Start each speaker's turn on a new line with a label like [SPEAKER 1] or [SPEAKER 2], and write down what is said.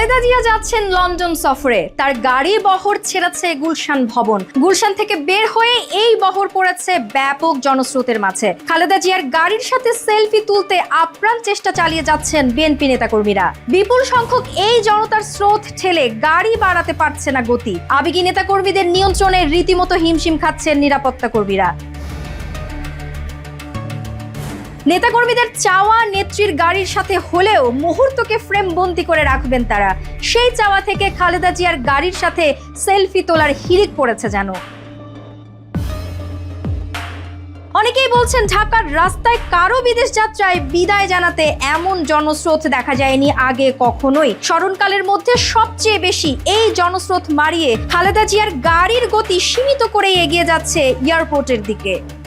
[SPEAKER 1] খালেদা জিয়া যাচ্ছেন লন্ডন সফরে। তার গাড়ি বহর ছেড়েছে গুলশান ভবন। গুলশান থেকে বের হয়ে এই বহর পড়েছে ব্যাপক জনস্রোতের মাঝে। খালেদা জিয়ার গাড়ির সাথে সেলফি তুলতে আপ্রাণ চেষ্টা চালিয়ে যাচ্ছেন বিএনপি নেতাকর্মীরা। বিপুল সংখ্যক এই জনতার স্রোত ঠেলে গাড়ি বাড়াতে পারছে না গতি। আবেগী নেতাকর্মীদের নিয়ন্ত্রণে রীতিমতো হিমশিম খাচ্ছেন নিরাপত্তা কর্মীরা। নেতাকর্মীদের চাওয়া নেত্রীর গাড়ির সাথে হলেও মুহূর্তকে ফ্রেম বন্দি করে রাখবেন তারা। সেই চাওয়া থেকে খালেদা জিয়ার গাড়ির সাথে সেলফি তোলার হিড়িক পড়েছে যেন। অনেকেই বলছেন, ঢাকার রাস্তায় কারও বিদেশ যাত্রায় বিদায় জানাতে এমন জনস্রোত দেখা যায়নি আগে কখনোই। স্মরণকালের মধ্যে সবচেয়ে বেশি এই জনস্রোত মারিয়ে খালেদা জিয়ার গাড়ির গতি সীমিত করে এগিয়ে যাচ্ছে এয়ারপোর্টের দিকে।